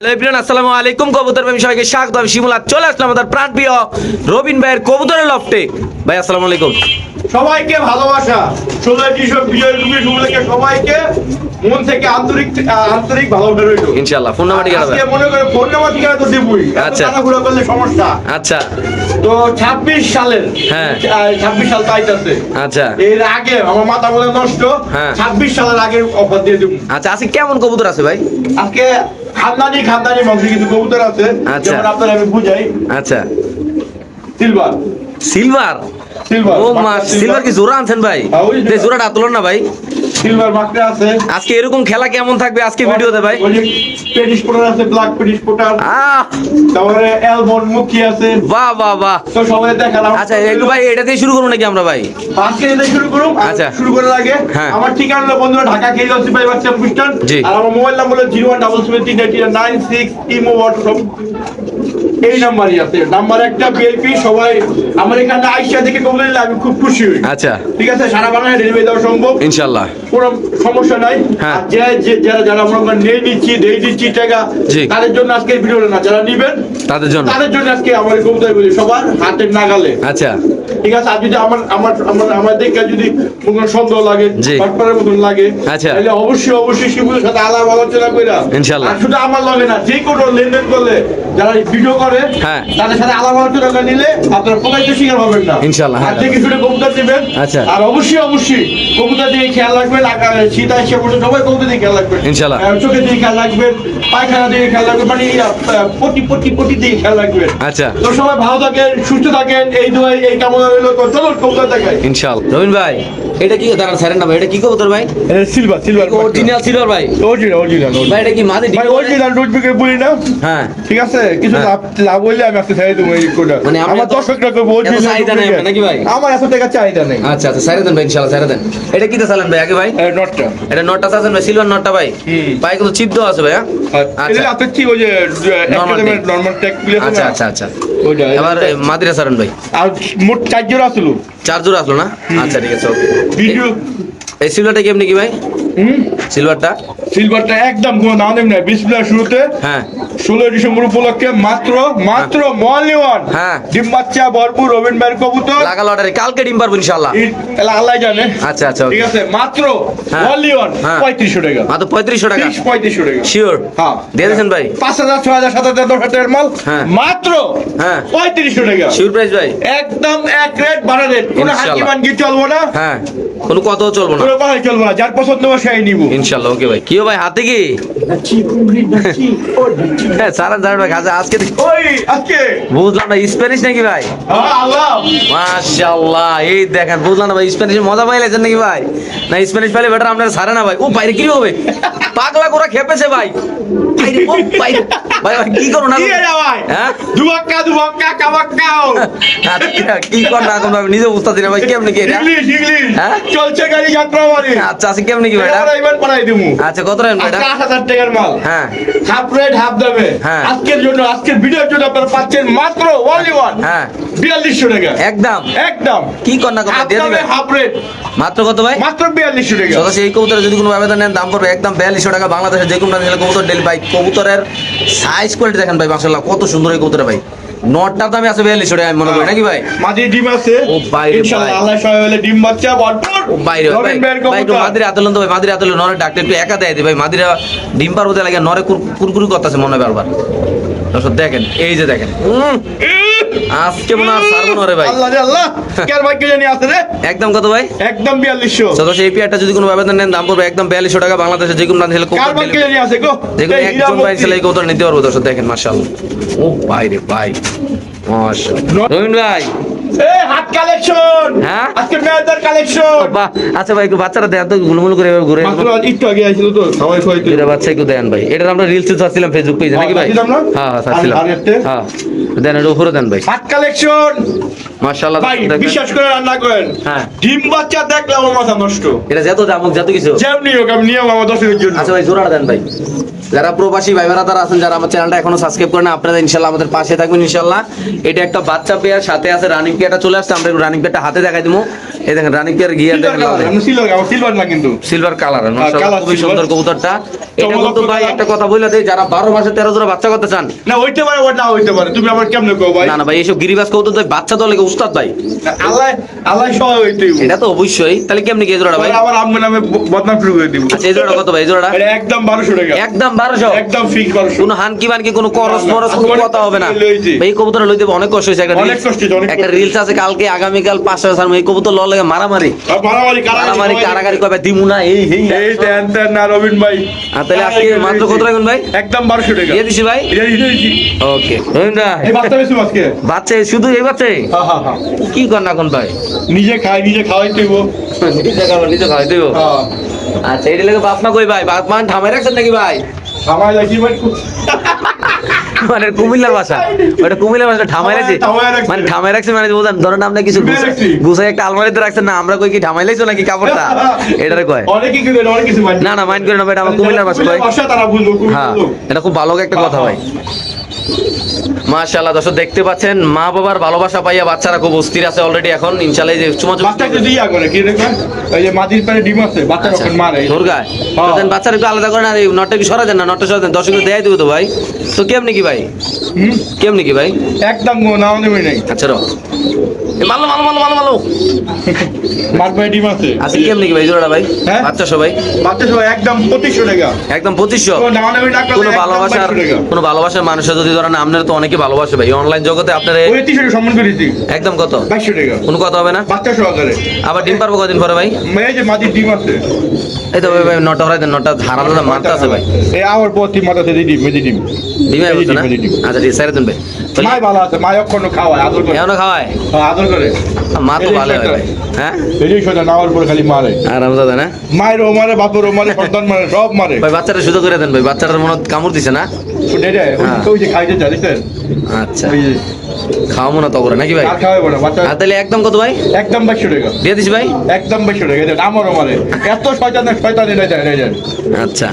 Hello আসসালামু আলাইকুম। কবুতর প্রেমী সবাইকে স্বাগত। আমি শিমুল চলে আসলাম আমাদের রবিন ভাইয়ের কবুতরের লফটে। ভাই আসসালামু আলাইকুম। সবাইকে ভালোবাসা। কৃষক বিজয় শুভলেখে সবাইকে। মন থেকে আন্তরিক আন্তরিক ভালোবাসা রইল। ইনশাআল্লাহ ফোন নাম্বার ঠিকানা আজকে মনে করে ফোন নাম্বার ঠিকানা তো দিবই। আচ্ছা। ঘুরে করলে সমস্যা। আচ্ছা। তো ছাব্বিশ সালের হ্যাঁ। ছাব্বিশ সাল তো আইতাছে আচ্ছা। এর আগে আমার মাথা বলে নষ্ট। হ্যাঁ। ছাব্বিশ সালের আগে অফার দিয়ে দিব। আচ্ছা আজকে কেমন কবুতর আছে ভাই? আজকে খানদানি খানদানি বংশে কিন্তু কবুতর আছে। আচ্ছা। যেমন আপনার আমি বুঝাই। আচ্ছা। সিলভার সিলভার ও মা সিলভার। কি জোড়া আনছেন ভাই? হ্যাঁ, জোড়াটা আতলেন না ভাই। সিলভার মাকড়া আছে। আজকে এরকম খেলা কেমন থাকবে আজকে ভিডিওতে ভাই? যে পোটার আছে ব্ল্যাক পেটিস পোটার তারপরে অ্যালমন্ড মুখী আছে। বাহ বাহ বাহ। তো সবাই দেখালাম। আচ্ছা একটু ভাই এটা দিয়ে শুরু করব নাকি আমরা ভাই? আজকে এটা শুরু করুন আচ্ছা। শুরু করার আগে হ্যাঁ। আমার ঠিকানা হলো বন্ধুরা ঢাকা খেয়ে যাচ্ছি ভাই বাচ্চা প্রতিষ্ঠান। আর আমার মোবাইল নাম্বার হলো zero one double seven eight nine six imo WhatsApp. এই নাম্বারই আছে। নাম্বার একটা সবাই আমার এখানে দেখে কবলে নিলে আমি খুব খুশি হই। আচ্ছা। ঠিক আছে সারা বাংলায় ডেলিভারি দেওয়া সম্ভব। ইনশাআল্লাহ। কোনো সমস্যা নাই। হ্যাঁ। আর যে যে- যারা যারা আমরা নিচ্ছি দিচ্ছি টাকা তাদের জন্য আজকে ভিডিও না যারা নিবেন তাদের জন্য। তাদের জন্য আজকে আমার কবুতর বলি সবার হাতের নাগালে। আচ্ছা। ঠিক আছে আর যদি আমার আমার আমার আমার দেখে যদি কোনো সন্দেহ লাগে। মতন লাগে আচ্ছা। তাহলে অবশ্যই অবশ্যই শিবুলের সাথে আলাপ আলোচনা কইরা ইনশাল্লাহ। শুধু আমার লাগে না যে কোনো লেনদেন করলে যারা ভিডিও করে হ্যাঁ। তাদের সাথে আলাপ আলোচনা নিলে আপনারা প্রকাশ্য শিকার হবেন না। ইনশাল্লাহ, আর হ্যাঁ। যে কিছুটা কবুতর দিবেন। আচ্ছা। আর অবশ্যই অবশ্যই কবুতর দিয়ে খেয়াল রাখবেন। আকার শীত আসছে বসে সবাই কবুতর দিয়ে খেয়াল রাখবেন। ইনশাল্লাহ। আহ, চোখের খেয়াল রাখবেন পায়খানা দিকে খেয়াল রাখবেন মানে পটি পটি পটি দিয়ে খেয়াল রাখবেন। আচ্ছা। তো সবাই ভালো থাকেন সুস্থ থাকেন এই দোয়াই এই কামনা রইল। তো চলো কবুতর দেখাই। ইনশাআল্লাহ রবিন ভাই এটা কি? দাঁড়ান স্যারের নাম এটা কি কবুতর ভাই? এটা সিলভার সিলভার অরিজিনাল সিলভার ভাই? অরিজিনাল অরিজিনাল ভাই এটা কি মাঝে ভাই অরিজিনাল রোজ বিক্রি বলি না হ্যাঁ। ঠিক আছে? কিছু হ্যাঁ। লাভ লাভ হইলে আমি আজকে ছেড়ে দেবো এই কোটা মানে আমার দর্শকরা করব এত চাহিদা নেই নাকি ভাই? আমার এত টাকা চাহিদা নেই। আচ্ছা আচ্ছা দেন ভাই ইনশাআল্লাহ দেন। এটা কি চালান ভাই আগে ভাই? নটটা। এটা নটটা চাচ্ছেন ভাই সিলভার নটটা ভাই? ভাই কিন্তু চিপ দেওয়া আছে ভাই হ্যাঁ? এটা আপনার কি ওই যে Normal একাডেমির tech। নরমাল টেক আচ্ছা আচ্ছা আচ্ছা। ওইটা এবার এ, মাদিরা ভাই। আর মোট চার জোড়া আসলো। চার জোড়া আসলো না? আচ্ছা ঠিক আছে। ভিডিও এই সিলভারটা কেমনি কি ভাই? হুম? সিলভারটা সিলভারটা একদম কোনো দাম দেব না ডিসপ্লে শুরুতে হ্যাঁ। ষোলো ডিসেম্বর উপলক্ষে মাত্র মাত্র মলি ওয়ান হ্যাঁ। ডিম বাচ্চা ভরপুর রবীন ভাইয়ের কবুতর। লাগা লটারি কালকে ডিম পারব ইনশাআল্লাহ। ঈদ, আল্লাহ জানে। আচ্ছা আচ্ছা ঠিক আছে মাত্র হ্যাঁ। মলি ওয়ান হ্যাঁ। পঁয়ত্রিশশো টাকা। মাত্র পঁয়ত্রিশশো টাকা? পঁয়ত্রিশশো টাকা। শিওর হ্যাঁ। দিয়ে দিয়েছেন ভাই? পাঁচ হাজার ছয় হাজার সাত হাজার দশ হাজার মাল। হ্যাঁ। মাত্র হ্যাঁ। পঁয়ত্রিশশো টাকা। শিওর প্রাইস ভাই। একদম এক রেট বাড়া রেট কোনো ইনশাল্লাহ। হাকি মানকি চলবো না। হ্যাঁ। কোনো কত চলবো না। কোনো বাড়াই চলবো না। যার পছন্দ হবে সেই নিবো। ইনশাআল্লাহ ওকে ভাই। কিও ভাই হাতে কি? হ্যাঁ সারা যাবে ভাই আচ্ছা, আজকে আজকে? বুঝলাম না স্প্যানিশ নাকি ভাই? হ্যাঁ, এই দেখেন বুঝলাম না ভাই স্প্যানিশ মজা পাইলেছেন নাকি ভাই? না স্প্যানিশ পাইলে বেটার আপনার সারে না ভাই। ও বাইরে কি হবে? পাগলা করে খেপেছে ভাই। কি করো না হ্যাঁ? দুবাক্কা দুবাক্কা কাবাক্কাও আচ্ছা, কি কর না এখন নিজে বুঝতে দিন ভাই কেমনি কি ইংলিশ ইংলিশ। হ্যাঁ? চলছে গাড়ি যাত্রা বাড়ি আচ্ছা আচ্ছা কেমনি কি ভাই দিমু। আচ্ছা কত রাখবেন আজকে এটা আট হাজার টাকার মাল। হ্যাঁ। হাফ রেট হাফ দামে। হ্যাঁ। আজকের জন্য আজকের ভিডিওর জন্য আপনারা পাচ্ছেন মাত্র ওয়ান হ্যাঁ। বিয়াল্লিশশো টাকা। একদম। একদম। কি কর না কর হাফ দিয়ে দিবেন? Half rate. মাত্র কত ভাই? মাত্র বিয়াল্লিশশো টাকা। সদস্য এই যদি কোনো আবেদন নেন দাম পড়বে একদম বিয়াল্লিশশো টাকা। বাংলাদেশের যে কোনো কবুতর ডেলি ভাই কবুতরের সাইজ কোয়ালিটি দেখেন ভাই মাসাল্লাহ কত সুন্দর এই কবুতর ভাই। নটটার দামে আছে বিয়াল্লিশশো টাকা আমি মনে করি নাকি ভাই? মাঝে ডিম আছে। ও বাইরে ইনশাআল্লাহ আল্লাহ সহায় হলে ডিম বাচ্চা ভরপুর। ও বাইরে ভাই। ভাই একটু মাদ্রি আতলেন তো ভাই মাদিরে আতলে নরে ডাক্তার একটু একা দেয় দি ভাই মাদিরা ডিম পারবতে লাগে নরে কুর- কুরকুরি করতেছে মনে হয় বারবার। দর্শক দেখেন এই যে দেখেন। উম, আজকে মনে হয় ভাই। আল্লাহ আল্লাহ। কার ভাই কে জানি আছে রে? একদম কত ভাই? একদম বিয়াল্লিশশো। সদস্য এই পেয়ারটা যদি কোনো আবেদন নেন দাম পড়বে একদম বিয়াল্লিশশো টাকা বাংলাদেশের যে কোনো নিলে কার জানি আছে গো? দেখুন একজন ভাই সেলাই ছেলে এই নিতে পারব দর্শক দেখেন মাশাআল্লাহ। ও ভাই রে ভাই মাশাআল্লাহ। ভাই হাত কালেকশন হ্যাঁ? আজকে মেয়েদের কালেকশন বাহ আচ্ছা ভাই বাচ্চারা দেন তো গুলমুল করে এভাবে ঘুরে। একটু আগে আইছিল তো সবাই খাইতে এটা বাচ্চা একটু দেন ভাই। এটা আমরা রিলসে ছাড়ছিলাম ফেসবুক পেজে নাকি ভাই? হ্যাঁ হ্যাঁ ছাড়ছিলাম। আর- আর এতে? হ্যাঁ। দেন এটা উপরে দেন ভাই। হাত কালেকশন মাশাআল্লাহ ভাই বিশ্বাস করে রান্না করেন। হ্যাঁ। ডিম বাচ্চা দেখলে আমার মাথা নষ্ট। এটা যত জামুক যত কিছু। যেমনি হোক আমি নিয়ম আমার দশের জন্য। আচ্ছা ভাই জোড়াটা দেন ভাই। যারা প্রবাসী ভাই ভাড়া তারা আছেন যারা আমার চ্যানেলটা এখনও সাবস্ক্রাইব করেন আপনারা ইনশাল্লাহ আমাদের পাশে থাকবেন ইনশাল্লাহ এটা একটা বাচ্চা পেয়ার সাথে আছে রানিং পেয়ারটা চলে আসছে আমরা রানিং পেয়ারটা হাতে দেখাই দিবো এই দেখেন রানিং পেয়ার গিয়ার সিলভার দেখেন সিলভার না কিন্তু। সিলভার কালার খুবই সুন্দর কবুতরটা। এটা কিন্তু ভাই একটা কথা বলে দেই যারা বারো মাসে তেরো জোড়া বাচ্চা করতে চান। না হইতে পারে ওটা হইতে পারে তুমি আবার কেমনে কও ভাই? না না ভাই এইসব গিরিবাস কবুতর তো বাচ্চা দলে উস্তাদ ভাই। আল্লাহ আল্লাহ হইতে এটা তো অবশ্যই। তাহলে কেমনি কি জোড়াটা ভাই? আবার আমার নামে বদনাম শুরু করে দিব। আচ্ছা এই জোড়াটা কত ভাই এটা একদম বারোশো টাকা। একদম বারোশো? একদম ফিক্স বারোশো। কোনো হানকি বানকি কোনো করস না, না, মরস কোনো কথা হবে না। ভাই কবুতর লইতে অনেক কষ্ট হয়েছে। একটা অনেক কষ্ট অনেক একটা রিলস আছে কালকে আগামীকাল পাঁচটা সার এই কবুতর লাগে মারামারি? আর মারামারি কারাগারি মারামারি কারাগারি। কবে? দিমু না এই এই এই দেন দেন না রবিন ভাই। আর তাহলে আজকে মাত্র কত রাখুন ভাই? একদম বারোশো টাকা। দিয়ে দিছি ভাই। ওকে রহিম ভাই। এই বাচ্চা বেশি আজকে। বাচ্চা শুধু এই বাচ্চা? হ্যাঁ হ্যাঁ হ্যাঁ। কি কর না কোন ভাই? নিজে খাই নিজে খাওয়াই তুইব নিজে খাবার নিজে খাওয়াই দেবো? হ্যাঁ। আচ্ছা এটা লাগে বাপ মা কই ভাই? বাপ মা ঠামাই রাখছেন নাকি ভাই? খাওয়াই লাগি ভাই মানে কুমিল্লার ভাষা। ওটা কুমিল্লার ভাষা ঠামাই রাখছি। মানে ঠামাই রাখছে মানে বুঝলেন ধরেন আপনি কিছু গুসাই গুছাই একটা আলমারিতে রাখছেন না আমরা কই কি ঠামাই লাইছো নাকি কাপড়টা? এটারে কয়? না না মাইন্ড করে না ভাই এটা আমার কুমিল্লার ভাষা ভাই। হ্যাঁ এটা খুব ভালো একটা কথা ভাই। মাশাআল্লাহ দর্শক দেখতে পাচ্ছেন মা বাবার ভালোবাসা পাইয়া বাচ্চারা খুব অস্থির আছে অলরেডি এখন ইনশাআল্লাহ এই যে চুমা চুমা বাচ্চাকে দিয়া করে কি দেখবেন এই যে মাটির পারে ডিম আছে বাচ্চা আচ্ছা মারে। দুর্গা হ্যাঁ। দেন বাচ্চারা একটু আলাদা করে না এই নটটা কি সরা দেন না নটটা সরা দেন দর্শকদের দেয় দেবো তো ভাই। তো কেমনি কি ভাই? কেমনি কি ভাই? একদম গো নাও নেবে নেই। আচ্ছা রো এ মালো মালো মালো মালো মালো মার পায়ে ডিম আছে। কেমনি কি ভাই? জোড়াটা ভাই? বাচ্চা সবাই? বাচ্চা সবাই একদম পঁচিশশো টাকা। একদম পঁচিশশো? তো নাও নেবে না করলে কোনো ভালোবাসার কোনো ভালোবাসার মানুষের যদি ধরেন আপনার তো অনেকে ভালোবাসে ভাই। অনলাইন জগতে আপনার ওই তিনশো টাকা সম্মান একদম কত? বাইশশো টাকা। কোনো কথা হবে না? বাচ্চা সহকারে। আবার ডিম পারব কদিন পরে ভাই? মেয়ে যে মাটির ডিম আছে। এই তো ভাই ভাই নটা হরাই দেন নটা ধারা দাদা মারতে আছে ভাই। এই ডিম ডিম। ডিমে আচ্ছা ঠিক সাইরে দেন ভাই। ভালো আছে অক্ষণ খাওয়ায় আদর করে। এমন খাওয়ায়? আদর করে। মা তো ভালো হয় হ্যাঁ? এই সোজা নাওয়ার পরে খালি মারে। আরাম দাদা না? মায়ের ও মারে বাপের ও মারে সন্তান মারে সব মারে। ভাই বাচ্চাটা সুযোগ করে দেন ভাই বাচ্চাটার মনে কামড় দিছে না? ওই- হ্যাঁ। যে খাইতে যা। আচ্ছা খাওয়াবো না তো নাকি ভাই? খাওয়াবো না আর তাহলে একদম কত ভাই? একদম বাইশশো টাকা। দিয়ে দিছি ভাই। একদম বাইশশো টাকা আমারও মারে। এত শয়তান শয়তান এটা যায় আচ্ছা।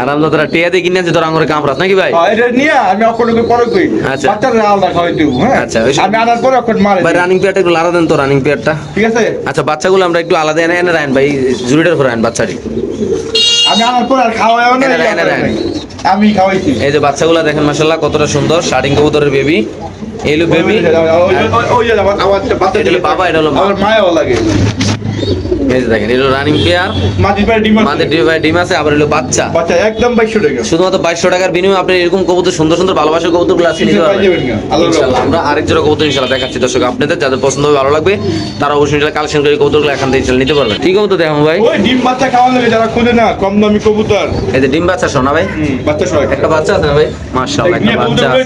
আরাম দাদারা টিয়া দিয়ে কিনে আছে তোর আঙুরে কামড়াত নাকি ভাই? হ্যাঁ, এটা নিয়ে আমি পরে কই আচ্ছা। বাচ্চার আলাদা খাওয়াই দেবো হ্যাঁ? আচ্ছা, আমি আনার পরে মারে ভাই রানিং পেয়ারটা একটু লারা দেন তো রানিং পেয়ারটা ঠিক আছে আচ্ছা বাচ্চাগুলো আমরা একটু আলাদা এনে এনে রাখেন ভাই জুড়িটার উপর রাখেন বাচ্চাটি আমি আনার পর আর খাওয়াইও না এনে এনে আমি খাওয়াইছি এই যে বাচ্চাগুলো দেখেন মাশাআল্লাহ কতটা সুন্দর শাড়িং কবুতরের বেবি এলো বেবি ওই- যে বাচ্চা এটা হলো বাবা, এটা হলো আমার মায়াও লাগে এই দেখেন এটা রানিং পেয়ার ডিম। ডিম আছে আবার হলো বাচ্চা। বাচ্চা একদম বাইশশো টাকা। শুধুমাত্র বাইশশো টাকার বিনিময়ে আপনি এরকম কবুতর সুন্দর সুন্দর ভালোবাসার কবুতরগুলো আছে নিতে পারবেন। ইনশাআল্লাহ আমরা আরেক জোড়া কবুতর ইনশাআল্লাহ দেখাচ্ছি। দর্শক আপনাদের যাদের পছন্দ হবে ভালো লাগবে তারা অবশ্যই ইনশাআল্লাহ কালেকশন করে কবুতরগুলো এখান থেকে নিতে পারবেন। ঠিক কবুতর দেখো ভাই? ওই ডিম বাচ্চা লাগে যারা খুঁজে না কম দামি কবুতর। এই যে ডিম বাচ্চা শোনা ভাই। বাচ্চা সবাই একটা। বাচ্চা আছে ভাই? মাশাআল্লাহ একটা বাচ্চা আছে।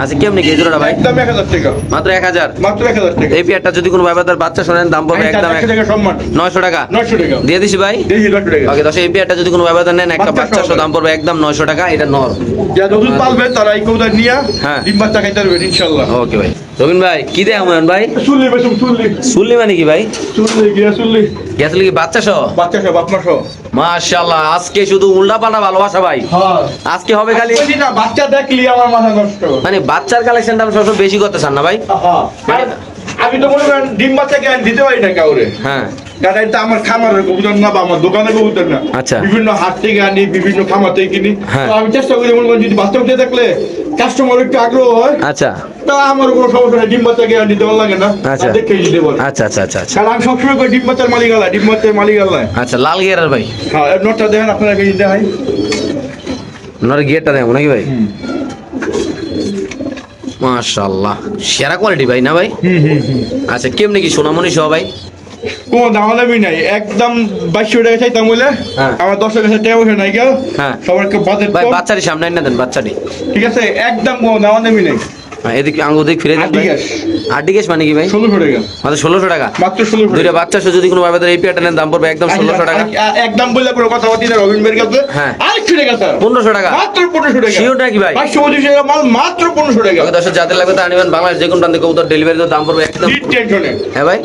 আচ্ছা কেমনি কি জোড়াটা ভাই? একদম এক হাজার টাকা। মাত্র এক হাজার? মাত্র এক হাজার টাকা। এই পেয়ারটা যদি কোনো ব্যাপার বাচ্চা শোনেন দাম পড়বে একদম চারশো টাকা সম্মান। নয়শো টাকা? নয়শো টাকা। দিয়ে দিছি ভাই? টাকা। ওকে যদি কোনো ব্যবধান নেন একটা বাচ্চা বাচ্চা সহ দাম পড়বে একদম নয়শো টাকা এটা নর। যা নতুন পালবে তারা এই কবুতর নিয়ে। ডিম বাচ্চা খাইতে পারবেন ইনশাল্লাহ। ওকে ভাই। রবিন ভাই কি দেয় আমার ভাই? চুল্লি বেসম চুল্লি। শুনলি মানে কি ভাই? গিয়া গেছিল কি বাচ্চা সহ? বাচ্চা মাশাআল্লাহ আজকে শুধু উল্টা পাল্টা ভালোবাসা ভাই। হ্যাঁ। আজকে হবে খালি বাচ্চা দেখলি আমার মাথা নষ্ট। মানে বাচ্চার কালেকশনটা আমি সবসময় বেশি করতে চান না ভাই? হ্যাঁ। আমি তো মনে করেন ডিম বাচ্চা জ্ঞান দিতে পারি না কাউরে? হ্যাঁ। কারণ এটা আমার খামারের কবুতর না বা আমার দোকানের কবুতর না। আচ্ছা। বিভিন্ন হাট থেকে আনি বিভিন্ন খামার থেকে কিনি। হ্যাঁ। তো আমি চেষ্টা করি মনে করেন যদি বাচ্চা উঠে থাকলে কাস্টমার একটু আগ্রহ হয় আচ্ছা। তা আমার কোনো সমস্যা নেই ডিম বাচ্চা জ্ঞান দিতে লাগে না? আচ্ছা। দেখে দিতে পারে আচ্ছা আচ্ছা আচ্ছা আচ্ছা। কারণ আমি সবসময় করি ডিম বাচ্চার মালিক আলায় ডিম বাচ্চার মালিক আলায় আচ্ছা লাল গিয়ারের ভাই। হ্যাঁ নোটটা দেখেন আপনারা কেজি দেখাই। ওনার গিয়ারটা দেবো নাকি ভাই? মাশাআল্লাহ। সেরা কোয়ালিটি ভাই না ভাই? আচ্ছা কেমনি কি সোনামণি সহ ভাই? কোনো দামাদামি নাই। একদম বাইশশো টাকা চাইতাম বলে। হ্যাঁ। আমার দশ টাকা টাকা পয়সা নাই কেউ হ্যাঁ। সবাইকে বাজেট বাচ্চাটি সামনে না দেন বাচ্চাটি। ঠিক আছে একদম কোনো দামাদামি নেই। হ্যাঁ, এদিক আঙ্গুর দিক ফিরে দেন আটটি মানে কি ভাই? ষোলোশো টাকা। মাত্র ষোলোশো টাকা? মাত্র ষোলোশো দুইটা বাচ্চা সহ যদি কোনো এই দাম পড়বে একদম ষোলোশো টাকা। একদম বললে পুরো কথা রবীন্দ্র ভাইয়ের কাছে। হ্যাঁ। আরেকশো টাকা স্যার। পনেরোশো টাকা। মাত্র পনেরোশো টাকা। নাকি ভাই? পাঁচশো পঁচিশ টাকা মাল মাত্র পনেরোশো টাকা। দশ যাদের লাগবে তা আনিবেন বাংলাদেশ যে কোনো প্রান্তে কবুতর ডেলিভারি দাম পড়বে একদম হ্যাঁ ভাই?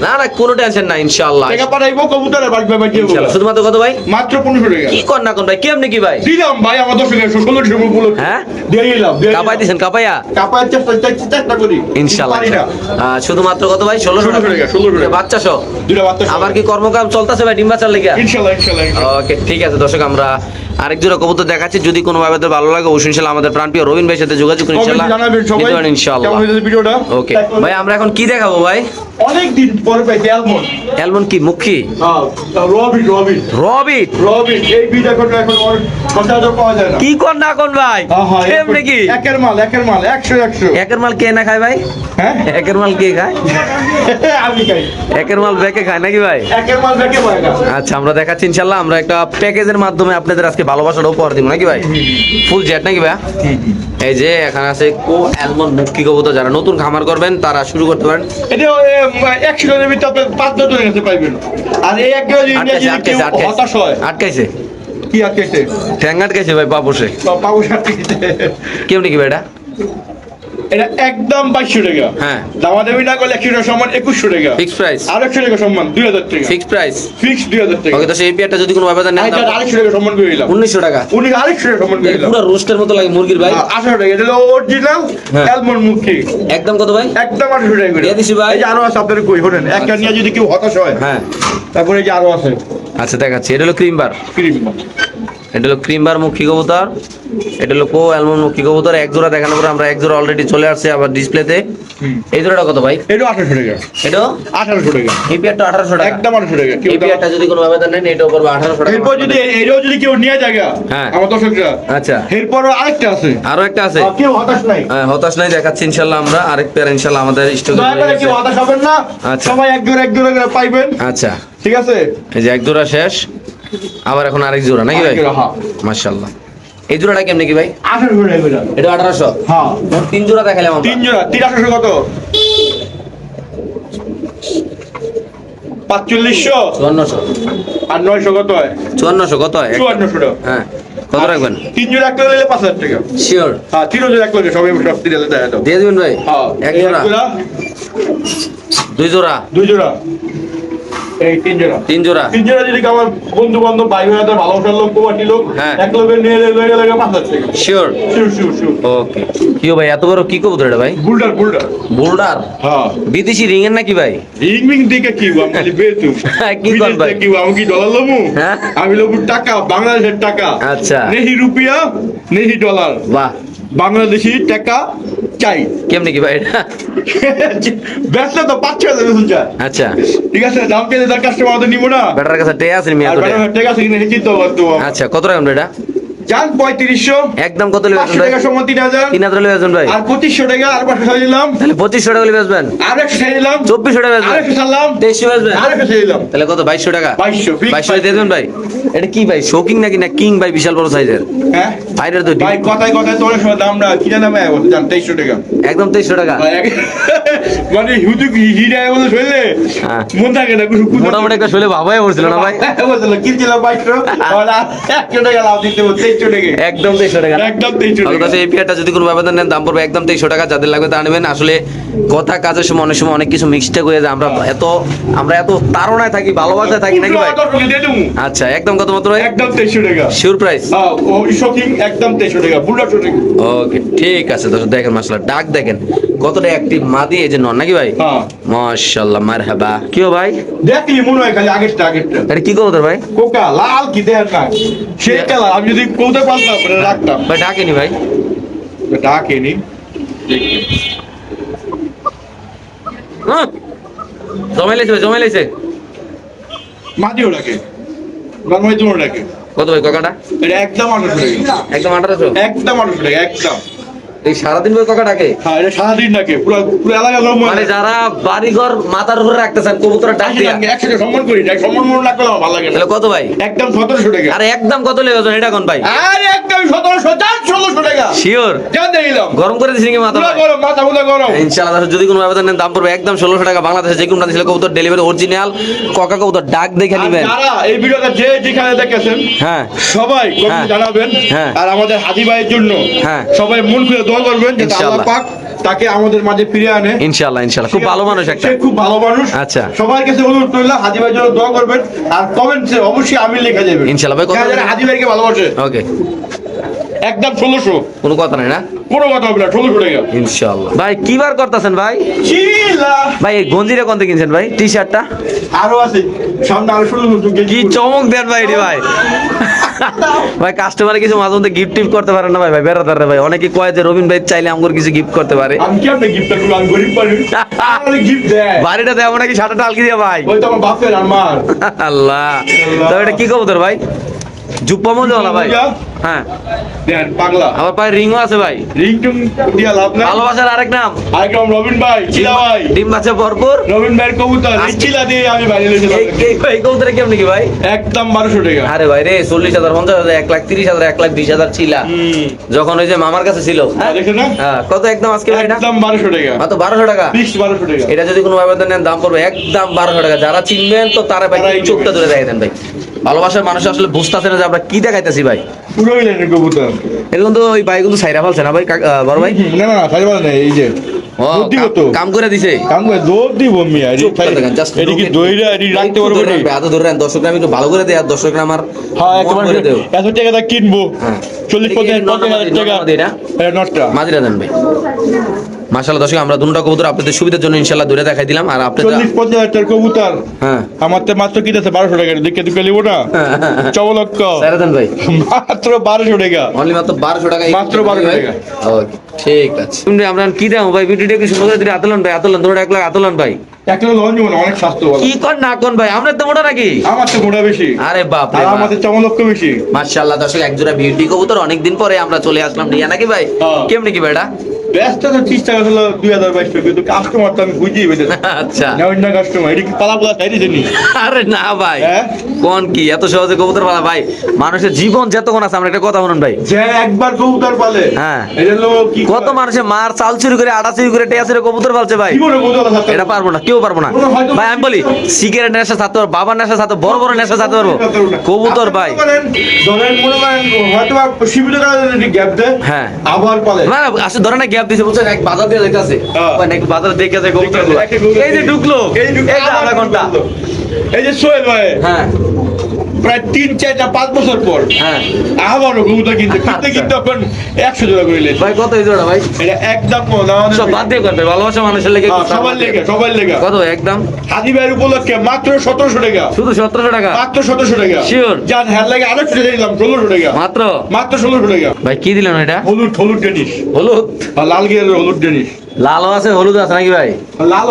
না না কোনো টেনশন না ইনশাআল্লাহ। টাকা পাঠাইবো কবুতরে বাড়বে বাড়িয়ে ইনশাআল্লাহ। শুধুমাত্র কত ভাই? মাত্র পনেরোশো টাকা। কি কর না কোন ভাই কেমনি কি ভাই? দিলাম ভাই আমার দশ টাকা ষোলোশো টাকা বলো হ্যাঁ? দিয়ে দিলাম কাপাই দিছেন কাপাইয়া? কাপায়ের চেষ্টা চেষ্টা- চেষ্টা করি। ইনশাল্লাহ পারি না। আহ, শুধুমাত্র কত ভাই? 1600 টাকা, 1600 টাকা। বাচ্চা সহ? দুইটা বাচ্চা আবার কি কর্মকাম চলতেছে ভাই ডিম বাচ্চার লেগে ইনশাল্লাহ ইনশাল্লাহ ইনশাল্লাহ। ওকে ঠিক আছে দর্শক আমরা আরেক জোড়া কবুতর দেখাচ্ছি। যদি কোনো ভাবে ভালো লাগে অবশ্যই আমাদের প্রাণপ্রিয় রবিন ভাইয়ের সাথে যোগাযোগ করুন ইনশাল্লাহ ওকে ভাই আমরা এখন কি দেখাবো ভাই? অনেক দিন পরে পাইছি অ্যালমন্ড অ্যালমন্ড কি মুখী রবিট রবিট। রবিট? রবিট এই বীজ এখন এখন পাওয়া যায় না। কি কর না কোন ভাই? একের মাল একের মাল একের মাল কে না খায় ভাই? হ্যাঁ? একের মাল কে খায়? আমি খাই। একের মাল ব্যাকে খায় নাকি ভাই? একের মাল দেখে পায় না। আচ্ছা আমরা দেখাচ্ছি ইনশাল্লাহ আমরা একটা প্যাকেজের মাধ্যমে আপনাদের আজকে ভালোবাসার উপহার দিব নাকি ভাই? ফুল জেট নাকি ভাই? এই যে এখানে আছে কো অ্যালমন্ড মুক্তি কবুতর যারা নতুন খামার করবেন তারা শুরু করতে পারেন। এটা একশো জনের ভিতরে আপনি পাঁচ দশ জনের কাছে পাইবেন। আর এই এক যদি আটকাইছে যদি কেউ আটকাইছে। হতাশ হয়। আটকাইছে। আটকাইছে কি আটকাইছে? ঠ্যাং আটকাইছে ভাই বাবুসে পাবো আটকাইছে। কেউ নাকি ভাই এটা? এটা একদম বাইশশো টাকা। হ্যাঁ। দামা দেবী না করলে একশো টাকা সম্মান একুশশো টাকা। Fix price. আর একশো টাকা সম্মান দুই হাজার টাকা। Fix price. ফিক্স দুই হাজার টাকা। ওকে তো সেই পেয়ারটা যদি কোনো ব্যাপার নেন আরেকটা আরেকশো টাকা সম্মান করে দিলাম উনিশশো টাকা। উনি আরেকশো টাকা সম্মান করে দিলাম পুরো রোস্টের মতো লাগে মুরগির ভাই। আঠারো টাকা। এটা অরিজিনাল হ্যাঁ। অ্যালমন্ড মুখী একদম কত ভাই? একদম আঠারো টাকা করে। দিছি ভাই। এই যে আরও আছে আপনাদের কই শোনেন একটা নিয়ে যদি কেউ হতাশ হয় হ্যাঁ। তারপরে এই যে আরও আছে। আচ্ছা দেখাচ্ছি। এটা হলো ক্রিম বার ক্রিম এটা হলো ক্রিম বার মুখী কবুতর। এটা হলো কো অ্যালমন্ড মুখী কবুতর। এক জোড়া দেখানোর পরে আমরা এক জোড়া অলরেডি চলে আসছে আবার ডিসপ্লেতে এই জোড়াটা কত ভাই? এটা আঠারোশো টাকা। এটা? আঠারোশো টাকা। এই পেয়ারটা আঠারোশো টাকা। একদম আঠারোশো টাকা। এই পেয়ারটা যদি কোনো ব্যাপার নেন এটাও পড়বে আঠারোশো টাকা। এরপর যদি এটাও যদি কেউ নিয়ে যায় হ্যাঁ। আমার দর্শকরা। আচ্ছা। এরপরও আরেকটা আছে। আরও একটা আছে? কেউ হতাশ নাই। হ্যাঁ, হতাশ নাই দেখাচ্ছি ইনশাল্লাহ আমরা। আরেক পেয়ার ইনশাল্লাহ আমাদের স্টক দয়া করে কেউ হতাশ হবেন না। আচ্ছা। সবাই এক জোড়া এক জোড়া করে পাইবেন। আচ্ছা। ঠিক আছে? এই যে এক জোড়া শেষ। আবার এখন আরেক জোড়া নাকি ভাই? হ্যাঁ। মাশাল্লাহ এই জোড়াটা কেমনি কি ভাই? আঠারোশো। এটা। আঠারোশো? হ্যাঁ। তিন জোড়া দেখালাম তিন জোড়া তিন আঠারোশো কত? পাঁচচল্লিশশো? চুয়ান্নশো। আর নয়শো কত হয়? চুয়ান্নশো কত হয়? চুয়ান্নশো হ্যাঁ। কত রাখবেন? তিন জোড়া একটা নিলে পাঁচ হাজার টাকা। শিওর হ্যাঁ তিন হাজার এক লাগে সবাই সব তিন হাজার দেখা দিয়ে দিবেন ভাই? হ্যাঁ এক জোড়া। দুই জোড়া? দুই জোড়া। এই তিন জোড়া। তিন জোড়া। তিন জোড়া যদি আমার বন্ধু বান্ধব ভাই ভালোবাসার লোক কোয়াটি লোক হ্যাঁ। এক লোকের নিয়ে লেগে লেগে পাঁচ হাজার টাকা। শিওর শিউ শিউ শিউ ওকে কি ভাই এত বড় কি কবুতর এটা ভাই? Boulder boulder. বোল্ডার? হ্যাঁ। বিদেশি রিং এর নাকি ভাই? রিং দিকে কি আমি বেতু। কি ভাই? কি আমি কি ডলার লমু? হ্যাঁ? আমি লমু টাকা বাংলাদেশের টাকা। আচ্ছা। নেহি রুপিয়া নেহি ডলার। বাহ। বাংলাদেশি টাকা চাই। কেমনি কি ভাই? ব্যস্ত তো পাঁচ ছয় হাজার বেতন চায় আচ্ছা। ঠিক আছে দাম পেলে তার কাস্টমার তো নিবো না। ব্যাটার কাছে টে আছে মিয়া ব্যাটার তো ম্যাডাম টাকা আছে কিনা চিন্তা করতে আচ্ছা কত টাকা এটা? যান পঁয়ত্রিশশো। একদম কত পাঁচশো টাকা সমান তিন হাজার। তিন হাজার লিবে ভাই। আর পঁচিশশো টাকা আর পাঁচশো ছাড় দিলাম। তাহলে পঁচিশশো টাকা বেচবেন আর একশো ছাড় দিলাম। চব্বিশশো টাকা বেচবেন একশো ছাড়লাম। তেইশশো বেচবেন আর একশো দিলাম। তাহলে কত? বাইশশো টাকা? বাইশশো বাইশশো দেবেন ভাই। এটা কি ভাই? শোকিং নাকি? না কিং ভাই? বিশাল বড় সাইজের হ্যাঁ? বাইরের তো ভাই কথায় কথায় তোর সময় দামটা কিনে নামে জান তেইশশো টাকা। একদম তেইশশো টাকা। ভাই, মানে বলে হ্যাঁ। মন থাকে না মোটামুটি একটা শুলে ভাবাই পড়ছিল না ভাই? বলছিল কিনছিলাম বাইশশো আর একশো টাকা লাভ দিতে হবে তেইশশো টাকা। একদম তেইশশো টাকা একদম তেইশশো টাকা। এই পেয়ারটা যদি কোনো ব্যবধান নেন দাম পড়বে একদম তেইশশো টাকা। যাদের লাগবে তা নেবেন। আসলে কথা কাজের সময় অনেক সময় অনেক কিছু মিক্সটেক হয়ে যায়। আমরা এত আমরা এত তাড়নায় থাকি ভালোবাসায় থাকি নাকি ভাই? দেবো। আচ্ছা একদম কত মাত্র একদম তেইশশো টাকা। শিওর প্রাইস হ্যাঁ ও শপিং একদম তেইশশো টাকা। ওকে ঠিক আছে দর্শক দেখেন ডাক দেখেন। কতটা অ্যাক্টিভ মাদি এই যে নন নাকি ভাই? হ্যাঁ। মাশাআল্লাহ মারহাবা। কি ও ভাই? দেখলি মনে হয় খালি আগেরটা আগেরটা। এটা কি কবুতর ভাই? কোকা লাল কি দেয় না সেই কালার আমি যদি কোথাও পারতাম এটা রাখতাম। ভাই ডাকেনি ভাই। ডাকে নি হ্যাঁ জমাই লাইছে জমাই লাইছে মাটিও ডাকে। তোমার ডাকে। কত ভাই কাকাটা এটা একদম আঠারোশো একদম আঠারোশো? একদম আঠারোশো একদম। এই সারাদিন ভাই কাকা ডাকে? হ্যাঁ এটা সারাদিন ডাকে পুরো পুরো এলাকা লোক মানে যারা বাড়িঘর মাথার উপরে রাখতেছেন কবুতর ডাক দিয়া। একসাথে সম্মান করি না সম্মান মনে না আমার ভালো লাগে তাহলে কত ভাই? একদম সতেরোশো টাকা। আরে একদম কত লেগে এটা কোন ভাই? আর একদম সতেরোশো চার ষোলোশো টাকা। শিওর যা দিলাম। গরম করে দিছি নাকি মাথা গরম মাথা পুরো গরম। ইনশাআল্লাহ যদি কোনো ব্যবধান নেন দাম পড়বে একদম ষোলোশো টাকা। বাংলাদেশে যে কোনো দিলে কবুতর ডেলিভারি অরিজিনাল ককা কবুতর ডাক দেখে নিবেন। যারা এই ভিডিওটা যে যেখানে দেখেছেন হ্যাঁ। সবাই হ্যাঁ। জানাবেন। হ্যাঁ। আর আমাদের হাজি ভাইয়ের জন্য হ্যাঁ। সবাই মন খুলে দোয়া করবেন যে আল্লাহ পাক তাকে আমাদের মাঝে ফিরে আনে। ইনশাআল্লাহ ইনশাআল্লাহ। খুব ভালো মানুষ একটা। খুব ভালো মানুষ। আচ্ছা। সবার কাছে অনুরোধ করলাম হাজি ভাইয়ের জন্য দোয়া করবেন। আর কমেন্টসে অবশ্যই আমি লেখা ইনশাআল্লাহ ভাই, কত- যারা যারা হাজি ভাইকে ভালোবাসে। ওকে। একদম ষোলোশো। কোনো কথা নাই না? কোনো কথা হবে না ষোলোশো টাকা। ইনশাআল্লাহ। ভাই কি বার করতেছেন ভাই? ভাই এই গঞ্জিটা কোন থেকে কিনছেন ভাই? টি? শার্টটা আরও আছে। সামনে আরও ষোলোশো কি চমক দেন ভাই রে ভাই। ভাই কাস্টমার কিছু মাঝে মধ্যে গিফট টিফট করতে পারে না ভাই ভাই বেড়াদার ভাই। অনেকে কয় যে রবিন ভাই চাইলে আমগর কিছু গিফট করতে পারে। আমি কি আপনি গিফট করব? আমি গরিব আমি গিফট দেয়। বাড়িটা দেবো নাকি সাতটা টালকি দিয়ে ভাই? ওই তো আমার বাপের আমার আল্লাহ। তো এটা কি কবুতর ভাই? জুপ্পা মজা ভাই। হ্যাঁ। দেন পাগলা। আবার পায়ে রিংও আছে ভাই। রিং টুং দিয়া লাভ ভালোবাসার আরেক নাম। আরেকরকম রবিন ভাই চিলা ভাই। ডিম আছে ভরপুর। রবিন ভাইয়ের কবুতর এই চিলা দিয়ে আমি বাইরে এই কবুতরে কেমন কি ভাই? একদম বারোশো টাকা। আরে ভাই রে চল্লিশ হাজার পঞ্চাশ হাজার এক লাখ তিরিশ হাজার এক লাখ বিশ হাজার ছিলা যখন ওই যে মামার কাছে ছিল। হ্যাঁ? দেখেন না? হ্যাঁ, কত একদম আজকে ভাই এটা একদম বারোশো টাকা। মাত্র বারোশো টাকা। ফিক্সড বারোশো টাকা। এটা যদি কোনো আবেদন নেন দাম পড়বে একদম বারোশো টাকা। যারা চিনবেন তো তারা ভাই চোখটা ধরে দেখাই দেন ভাই। ভালোবাসার মানুষ আসলে বুঝতেছে না যে আমরা কি দেখাইতেছি ভাই। পুরো লাইনের কবুতর। এটা কিন্তু ওই ভাই কিন্তু সাইরা ফেলছে না ভাই বড় ভাই? না না খালি বলে এই যে ও, দুধ দিব কাম- করে দিছে? কাম করে দৌড় দিব মিয়া এটি চুপটা দেখেন, just এটি কি দইরা এটি রাখতে পারব নি ধরে দর্শকরা আমি একটু ভালো করে দেয় আর দর্শকরা আমার হ্যাঁ একেবারে করে দেও। এত টাকা দা কিনবো। হ্যাঁ। চল্লিশ পঞ্চাশ টাকা নটা মাদি এটা? এটা নটটা। মাঝিরা দেন ভাই। মাশাআল্লাহ দর্শক আমরা দুটো কবুতর আপনাদের সুবিধার জন্য ইনশাআল্লাহ দূরে দেখাই দিলাম। আর আপনাদের চল্লিশ পঞ্চাশ হাজার কবুতর। হ্যাঁ। আমার তো মাত্র কিনেছে বারোশো টাকা। দেখে দুকে লিবো না। দেন ভাই। মাত্র বারোশো টাকা। অনলি মাত্র বারোশো টাকা মাত্র 1200 টাকা। ওকে ঠিক আছে। আমরা কি দাম ভাই? ভিডিওটা কি সুন্দর করে আতলন ভাই আতলন ধরো এক লাখ আতলন ভাই। এক কিলো লঞ্চ জীবন অনেক স্বাস্থ্য কি কর না কোন ভাই আমরা তো মোটা নাকি? আমার তো মোটা বেশি। আরে বাপ আর আমাদের চমলক্ষ বেশি। মাশাআল্লাহ দর্শক এক জোড়া বিউটি কবুতর অনেকদিন পরে আমরা চলে আসলাম। রিয়া নাকি ভাই? হ্যাঁ। কেমনি কি ভাইটা ব্যস্ত তো ত্রিশ টাকা হলো দুই হাজার বাইশ টাকা কিন্তু কাস্টমার তো আমি বুঝিয়ে বেঁধে আচ্ছা। না কাস্টমার এটা কি পালা পালা খাই দিয়েছে আরে না ভাই হ্যাঁ? কোন কি এত সহজে কবুতর পালা? ভাই মানুষের জীবন যতক্ষণ আছে আমরা একটা কথা শুনুন ভাই। যে একবার কবুতর পালে হ্যাঁ। এটা হলো কি কত মানুষের মার চাল চুরি করে আটা চুরি করে টেয়া চুরি কবুতর পালছে ভাই? এটা পারব না কেউ পারব না। ভাই আমি বলি সিগারেট নেশা থাকতে পারব বাবার নেশা থাকতে বড় বড় নেশা থাকতে পারব। কবুতর ভাই। ধরেন ধরেন মনে করেন হয়তো বা গ্যাপ দেয় হ্যাঁ। আবার পালে। না না আসলে ধরে না গ্যাপ দিছে বুঝছেন? এক বাজার দিয়ে দেখতেছে হ্যাঁ। এক বাজার দেখে আছে কবুতর এই যে ঢুকলো। এই যে আধা ঘণ্টা। এই যে সোহেল ভাই। হ্যাঁ। প্রায় তিন চারটা পাঁচ বছর পর হ্যাঁ। আবারও কবুতর কিনতে কিনতে আচ্ছা। কিন্তু এখন একশো টাকা করে ভাই কত জোড়া ভাই? এটা একদম সব বাদ দিয়ে করবে ভালোবাসা মানুষের লেগে হ্যাঁ, সবার লেগে সবার লেগে। কত একদম? হাজি ভাইয়ের উপলক্ষে মাত্র সতেরোশো টাকা। শুধু সতেরোশো টাকা? মাত্র সতেরোশো টাকা। Sure. যার হ্যার লাগে আরও ছুটে দিলাম ষোলোশো টাকা। মাত্র? মাত্র ষোলোশো টাকা। ভাই কি দিলেন এটা? হলুদ হলুদ টেনিস হলুদ? আর লাল গিয়ারের হলুদ টেনিস লালও আছে হলুদ আছে নাকি ভাই? লাল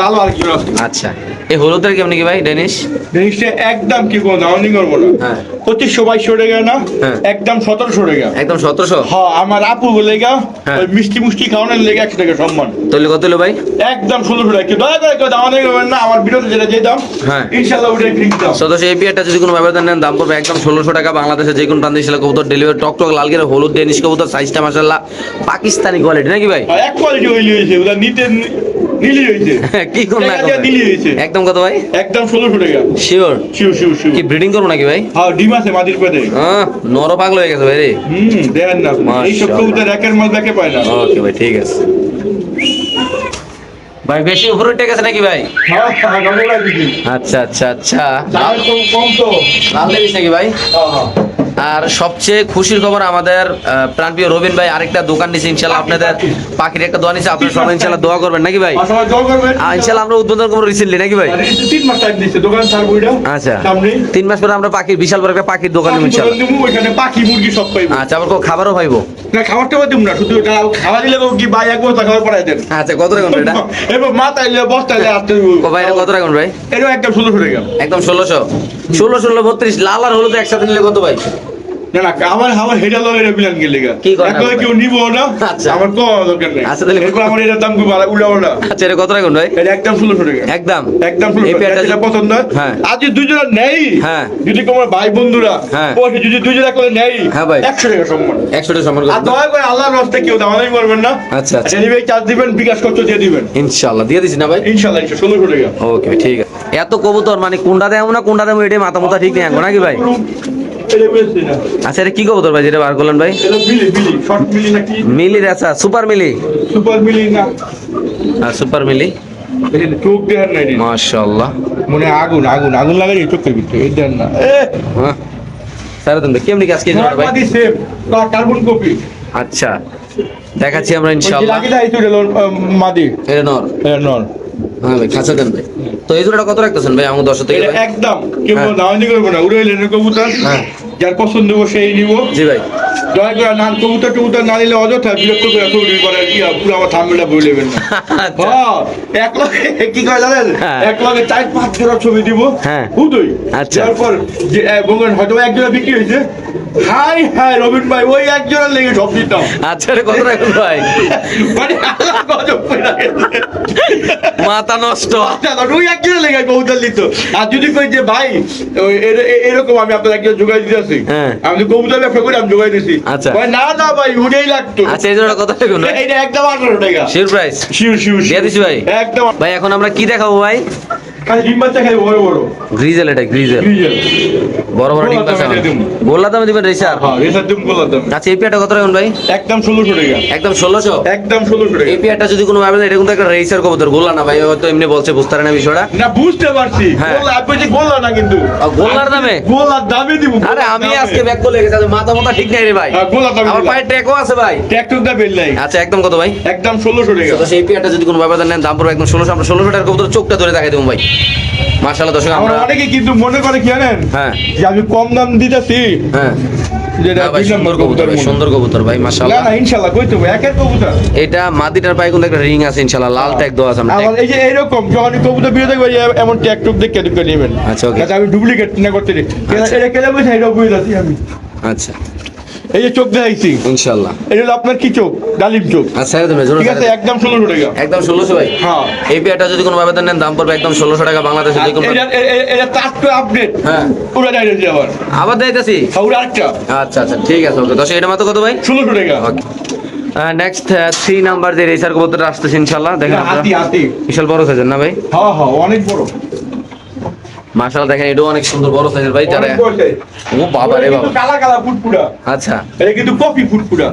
লাল আর কি আচ্ছা। এই হলুদের কেমন কি ভাই ডেনিশ? জিনিসটা একদম কি কোনো দাউনি করব না। হ্যাঁ। পঁচিশশো বাইশশো টাকা না হ্যাঁ। একদম সতেরোশো টাকা একদম সতেরোশো? হ্যাঁ আমার আপু বলে গা হ্যাঁ। ওই মিষ্টি মুষ্টি খাওয়ানোর লেগে একশো টাকা সম্মান। তৈলি কত হলো ভাই? একদম ষোলোশো টাকা। কেউ দয়া করে কেউ করবেন না আমার বিরোধী যেটা যে দাম হ্যাঁ। ইনশাল্লাহ ওটাই ঠিক দাম সদস্য এই পিয়ারটা যদি কোনো ব্যবধান নেন দাম পড়বে একদম ষোলোশো টাকা। বাংলাদেশে যে কোনো প্রান্তে কবুতর ডেলিভারি টক টক লাল গেলে হলুদ ডেনিশ কবুতর সাইজটা মাসাল্লাহ পাকিস্তানি কোয়ালিটি নাকি ভাই? এক কোয়ালিটি হইলি হয়েছে ওটা নিতে নীলি হয়েছে। কি কোন না নীলি একদম কত ভাই? একদম ষোলোশো টাকা শিওর শিউ শিউ শিউ কি ব্রিডিং করব নাকি ভাই? হ্যাঁ ডিম আছে মাটির পেটে। আহ, নর পাগল হয়ে গেছে ভাই রে। হুম দেখেন না এই সব। কবুতর একের মাল দেখে পায় না। ওকে ভাই ঠিক আছে। ভাই বেশি উপরে উঠে গেছে নাকি ভাই? হ্যাঁ হ্যাঁ আচ্ছা আচ্ছা আচ্ছা। কম তো। লাল নাকি ভাই? হ্যাঁ হ্যাঁ। আর সবচেয়ে খুশির খবর আমাদের প্রাণপ্রিয় রবিন ভাই আরেকটা দোকান নিচ্ছে ইনশাল্লাহ আপনাদের পাখির একটা দোয়া নিচ্ছে আপনারা সবাই ইনশাল্লাহ দোয়া করবেন নাকি ভাই? ইনশাল্লাহ আমরা উদ্বোধন করব রিসেন্টলি নাকি ভাই? তিন মাস টাইম দিচ্ছে দোকান আচ্ছা। তিন মাস পরে আমরা পাখির বিশাল বড় একটা পাখির দোকান পাখি ইনশাল্লাহ। পাখি মুরগি সব পাইবো। আচ্ছা আবার খাবারও পাইবো? না খাবার টাবার দিব না শুধু ওটা খাওয়া দিলে কেউ কি ভাই এক বস্তা খাবার দেন। আচ্ছা কত এটা? আসতে ভাই এটা কত রাখুন ভাই? এটা একদম ষোলোশো টাকা। একদম ষোলোশো। ষোলো ষোলো বত্রিশ লাল আর হলুদ একসাথে নিলে কত ভাই? না না আমার আমার হেডা লগে এটা বিলান গেলে গা। কি করেন একবার আপনি? কেউ নিবো না আচ্ছা। আমার দরকার নেই। আচ্ছা, তাহলে- এরপর আমার এটার দাম খুব ভালো উল্টা উল্টা আচ্ছা এটা কত রাখুন ভাই? এটা একদম ষোলোশো টাকা। একদম? একদম এই পেয়ারটা যেটা পছন্দ হ্যাঁ। আজ যদি নেই হ্যাঁ। যদি তোমার ভাই বন্ধুরা। পয়সা যদি দুজনে করে নেই হ্যাঁ ভাই। একশো টাকা সম্মান। একশোটা সম্মান আর করুন দয়া করে আল্লাহর রাস্তায় কেউ দামাদামি করবেন না। আচ্ছা, আচ্ছা। ডেলিভারি চার্জ দিবেন বিকাশ দিয়ে দিবেন। দিয়ে দিছি না ভাই? টাকা। ওকে ঠিক আছে। এত কবুতর মানে কোনটা দেবো না কোনটা দেবো এটাই মাথা মাথা ঠিক নেই নাকি ভাই? আচ্ছা এটা কি কবুতর ভাই? যেটা বার করলেন ভাই? মিলি আচ্ছা সুপার মিলি? সুপার মিলি না। সুপার মিলি? চোখ দেওয়ার নাই মাশাআল্লাহ। মনে আগুন আগুন আগুন লাগাই চোখের ভিতরে এই দেন না। এ, স্যার তুমি কেমনি কি আজকে ভাই? কার্বন কপি আচ্ছা দেখাচ্ছি আমরা ইনশাআল্লাহ। মাদি। নর। নর। হ্যাঁ ভাই খাঁচা দেন ভাই। তো এই জোড়াটা কত রাখতেছেন ভাই আমার দশ থেকে একদম কেউ হ্যাঁ। করব না উড়ে এলেন কবুতর হ্যাঁ। যার পছন্দ হবে সেই নিব জি ভাই দয়া করে নান কবুতর টবুতর না নিলে অযথা বিরক্ত করে কবুতর করে আর কি পুরো আমার বই নেবেন না আচ্ছা। হ্যাঁ, এক লগে কি করে জানেন হ্যাঁ। এক লগে চার পাঁচ জোড়া ছবি দিব হ্যাঁ। হুদই আচ্ছা। তারপর যে বলবেন হয়তো এক জোড়া বিক্রি হয়েছে হাই হাই রবিন ভাই ওই এক জোড়া লেগে সব দিতাম। আচ্ছা এটা কত রাখুন ভাই? মানে গজব মাথা নষ্ট। ওই এক জোড়া লেগে কবুতর নিত আর যদি কই যে ভাই এরকম আমি আপনার একজন যোগাই দিতেছি হ্যাঁ। আমি কবুতর ব্যবসা করে আমি যোগাই দিছি। আচ্ছা। না না ভাই উঠেই লাগতো। আচ্ছা এই জোড়াটা কত রাখুন এইটা একদম আঠারো টাকা। শিওর প্রাইস শিউর শিউর দিয়ে দিছি ভাই। একদম ভাই এখন আমরা কি দেখাবো ভাই? খালি ডিম বাচ্চা খাই বড় বড়। গ্রিজেল এটা গ্রিজেল গ্রিজেল বড় বড় ডিম গোল্লা পাশা দামে দিবো। গোল্লা দামে। দিবেন রেসার হ্যাঁ রেসার ডিম গোলার দাম আচ্ছা এই পেয়ারটা কত রাখুন ভাই? একদম ষোলোশো টাকা। একদম ষোলোশো? একদম ষোলোশো টাকা। এই পেয়ারটা যদি কোনো ভাবে এটা কিন্তু একটা রেসার কবুতর গোল্লা না ভাই হয়তো এমনি বলছে বুঝতে না বিষয়টা। না বুঝতে পারছি। হ্যাঁ। গোল্লা আপনি যে গোল্লা না কিন্তু। গোল্লার দামে? গোল্লার দামে দিব আরে আমি আজকে গেছি মাথা মাথা ঠিক নাই রে ভাই। হ্যাঁ, গোল্লার দামে আমার। পায়ে ট্র্যাকও আছে ভাই। ট্র্যাক্টর দা বেল নাই। আচ্ছা একদম কত ভাই? একদম টাকা। তো সেই পেয়ারটা যদি কোনো নেন দাম পড়বে একদম আমরা টাকার কবুতর চোখটা ধরে দেখাই দেবো ভাই। মার্শাল্লাহ দর্শক আমরা অনেকে কিন্তু মনে করে কি জানেন? হ্যাঁ। যে আমি কম দাম দিতেছি। হ্যাঁ। যেটা ভাই সুন্দর কবুতর ভাই সুন্দর কবুতর ভাই না ইনশাল্লাহ কই তো এটা মাদিটার পায়ে কিন্তু একটা রিং আছে ইনশাল্লাহ লাল ট্যাগ দেওয়া আছে এই যে এরকম যখন কবুতর বিয়ে দেখবে এমন ট্যাগ টুক দেখে নেবেন। আচ্ছা, আমি ডুপ্লিকেট না করতে আচ্ছা। এটা কেটে বুঝে আমি। আচ্ছা। এই যে চোখ দেখাইছি। এটা হলো আপনার কি চোখ? ডালিম চোখ। আচ্ছা ঠিক আছে একদম ষোলোশো টাকা। একদম ষোলোশো ভাই? হ্যাঁ। এই পেয়ারটা যদি কোনো ব্যাপার নেন দাম পড়বে একদম ষোলোশো টাকা বাংলাদেশে যে কোনো এটা তার তো আপডেট হ্যাঁ। পুরো ডাইরেক্ট আবার। আবার দিতেছি ওর আরেকটা। আচ্ছা আচ্ছা ঠিক আছে ওকে। দশ এটা মাত্র কত ভাই? ষোলোশো টাকা। ওকে। নেক্সট থ্রি নাম্বার যে রেসার কবুতরটা আসতেছে ইনশাল্লাহ দেখেন বিশাল বড় সাইজের না ভাই? হ্যাঁ হ্যাঁ অনেক বড়। মাশাআল্লাহ দেখেন এটাও অনেক সুন্দর বড় সাইজের ভাই size। ও বাবা রে বাবা। কালা কালা ফুটফুটা। আচ্ছা। এটা কিন্তু কপি ফুটফুটা।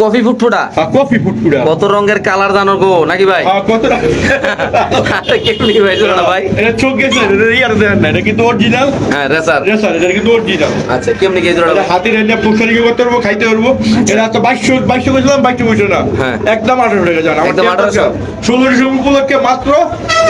কফি ফুটফুটা হ্যাঁ কফি ফুটফুটা কত রঙের কালার জানো গো নাকি ভাই? হ্যাঁ কত কেমনি ভাই না ভাই। এটা চোখ গেছে ইয়ার দেন না এটা কিন্তু অরিজিনাল হ্যাঁ রেসার। রেসার এটা কিন্তু অরিজিনাল আচ্ছা কেমনি কে এটা হাতির এনে পোস্টারিকে করতে পারব খাইতে পারব। এটা তো কইছো না। হ্যাঁ। একদম আঠারো টাকা জান আমার একদম 1800 ষোলোশো উপলক্ষে মাত্র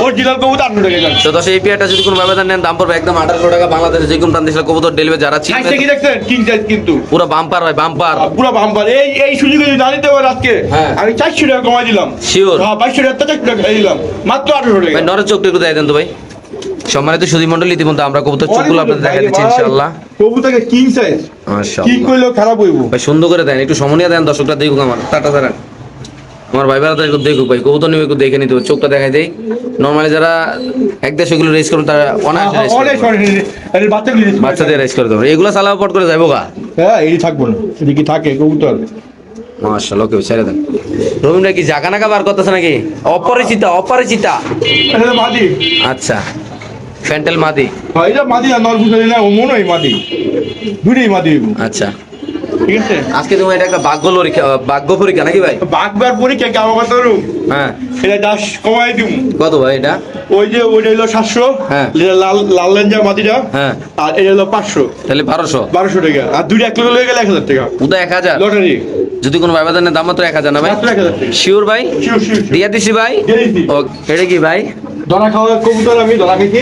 অরিজিনাল কবুতর আঠারো টাকা জান। তো দশ এই যদি কোনো নেন দাম পড়বে একদম টাকা। বাংলাদেশে যে কোনো প্রান্তে কবুতর ডেলিভারি যারা সাইজটা কি দেখছেন? কিং সাইজ কিন্তু। পুরো বাম্পার ভাই বাম্পার পুরো বাম্পার এই এই সুযোগে যদি না নিতে পারে আজকে হ্যাঁ। আমি চারশো টাকা কমাই দিলাম। Sure. হ্যাঁ বাইশশো টাকা চারশো টাকা খাই দিলাম। মাত্র আঠারো টাকা। নরের চোখটা একটু দেয় দেন তো ভাই। সম্মানিত সুদী মন্ডল ইতিমধ্যে আমরা কবুতর চোখগুলো আপনাদের দেখা দিচ্ছি ইনশাআল্লাহ। কবুতরকে কিং সাইজ কিং করলেও খারাপ হইব। ভাই সুন্দর করে দেন একটু সমনিয়া দেন দর্শকরা দেখুক আমার। টাটা তারা আমার ভাই বেড়াতে একটু দেখুক ভাই কবুতর নিয়ে একটু দেখে নিতে চোখটা দেখাই দেই। নর্মালি যারা এক দেশ এগুলো রেস করবেন তারা অনায়াসে বাচ্চাদের রেস করে দেবো। এগুলো চালাও পট করে যাব গা। হ্যাঁ এই থাকব না। এদিকে কি থাকে কবুতর। মাশাআল্লাহ ওকে ছেড়ে দেন। রবিন কি জাগা বার করতেছে নাকি? অপরিচিতা অপরিচিতা। আচ্ছা ফ্যান্টেল মাদি। হ্যাঁ এটা মাদি আর নরভূষণ না ও মনে হয় মাদি দুটোই মাদি আচ্ছা। ঠিক আছে? আজকে তুমি এটা একটা ভাগ্য পরীক্ষা ভাগ্য পরীক্ষা নাকি ভাই? বাগবার পরীক্ষা কেমন কথা রুম হ্যাঁ। এটা দাস কমাই দিম। কত ভাই এটা? ওই যে ওইটা হলো সাতশো। হ্যাঁ। লাল লাল লেঞ্জা মাদিটা। হ্যাঁ। আর এটা হলো পাঁচশো। তাহলে বারোশো। বারোশো টাকা। আর দুইটা এক লেগে গেলে এক হাজার টাকা। উদয় এক হাজার। লটারি। যদি কোনো ব্যবধানের দাম মাত্র এক হাজার না ভাই? শিওর ভাই? দিয়া দিছি ভাই। ও এটা কি ভাই? ধরা খাওয়া কবুতর আমি ধরা খাইছি।